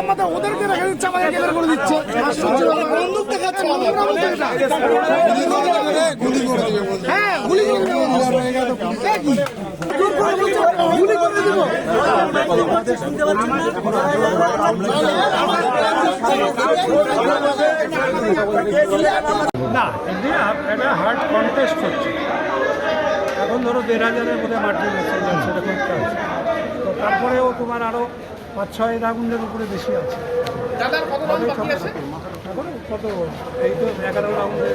আমাদের ওদেরকে রেখে দিচ্ছে, আমাদের করে দিচ্ছে। হ্যাঁ না একটা হার্ড কন্টেস্ট হচ্ছে। এখন ধরো দেড় হাজারের মধ্যে সেরকম চলছে তো তারপরেও তোমার আরও পাঁচ ছয় রাউন্ডের উপরে বেশি আছে। এই তো এগারো রাউন্ডে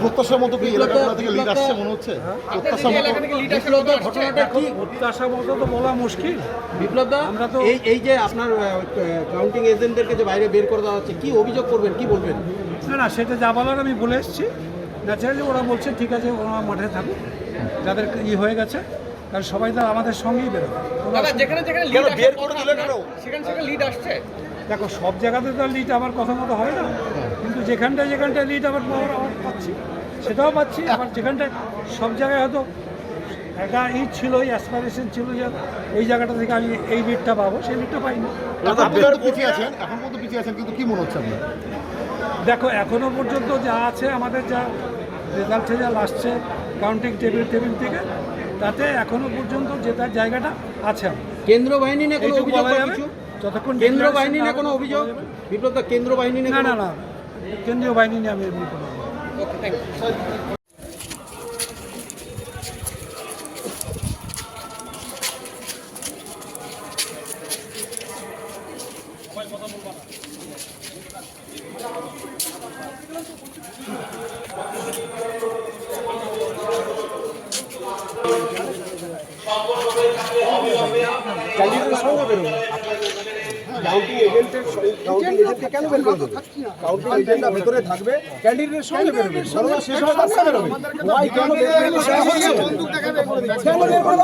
প্রত্যাশার মতো কি এলাকা থেকে লিড আসছে মনে হচ্ছে? প্রত্যাশা মতো ঘটনাটা কি? তো বলা মুশকিল। বিপ্লব দা আমরা তো- এই এই যে আপনার কাউন্টিং এজেন্টদেরকে যে বাইরে বের করে দেওয়া হচ্ছে কি অভিযোগ করবেন কি বলবেন? না না সেটা যা বলার আমি বলে এসেছি। ন্যাচারালি ওরা বলছে ঠিক আছে ওরা মাঠে থাকুক। যাদের ই হয়ে গেছে কারণ সবাই তো আমাদের সঙ্গেই বেরোবে যেখানে যেখানে লিড আসছে সেখানে সেখানে লিড আসছে। দেখো সব জায়গাতে তো লিড আমার কথা মতো হয় না। কিন্তু যেখানটায় যেখানটায় লিড আবার পাওয়ার আবার পাচ্ছি। সেটাও পাচ্ছি আবার যেখানটায় সব জায়গায় হয়তো একটা ই ছিল অ্যাসপারেশন ছিল যে এই জায়গাটা থেকে আমি এই লিডটা পাবো সেই লিডটা পাইনি। আপনারা পিছিয়ে আছেন এখন পর্যন্ত পিছিয়ে আছেন কিন্তু কি মনে হচ্ছে আপনার? দেখো এখনও পর্যন্ত যা আছে আমাদের যা রেজাল্ট রেজাল্ট আসছে কাউন্টিং টেবিল টেবিল থেকে তাতে এখনও পর্যন্ত জেতার জায়গাটা আছে। কেন্দ্র বাহিনী নিয়ে কোনো অভিযোগ কিছু? যতক্ষণ কেন্দ্র বাহিনী না নিয়ে কোনো অভিযোগ? বিপ্লব কেন্দ্র বাহিনী নিয়ে না না না। কেন্দ্রীয় বাহিনী নিয়ে আমি এমনি চাইলে তো সব বেরোবে। কাউন্টিং এজেন্টের কাউন্টিং এজেন্টকে কেন বের করে দেবে? কাউন্টিং এজেন্টরা ভেতরে থাকবে ক্যান্ডিডেটের সঙ্গে বেরোবে সর্বদা শেষ হওয়ার রাস্তা বেরোবে ভাই কেন বের করে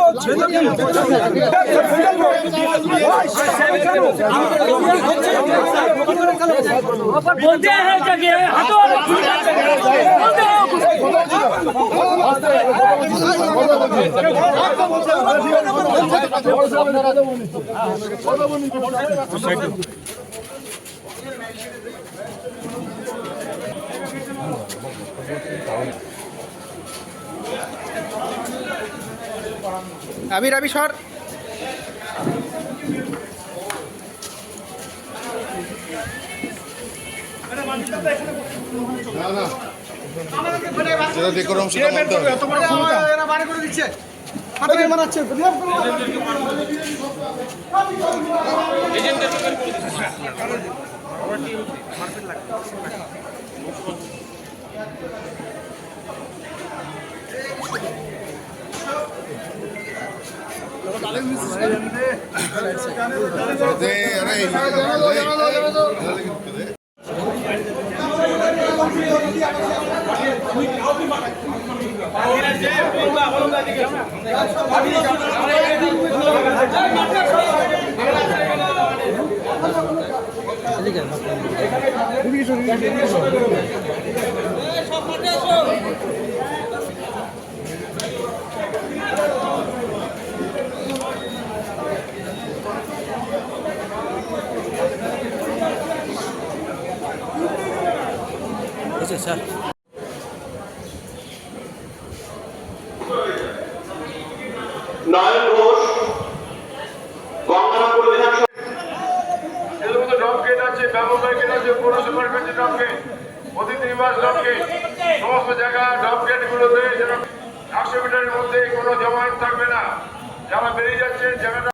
বলতে হ্যাঁ কাকে হাতো বলতে হ্যাঁ থ্যাংক ইউ আমি রবি সর। যেটা ডেকোরাম সেটা মানতে হবে। এত বড় ক্ষমতা এরা বারে করে দিচ্ছে। হাতে মারাচ্ছে রিয়াব করে দে, নয়ন ঘোষ গঙ্গানগর বিধানসভা। এর মধ্যে ড্রপ আছে ব্যবসায় গেট আছে, পৌরসভার কাছে ড্রপ গেট অতিথি নিবাস সমস্ত জায়গা ডবগেট গেট গুলোতে যেন একশো মিটারের মধ্যে কোনো জমায়েত থাকবে না। যারা বেরিয়ে যাচ্ছেন জায়গাটা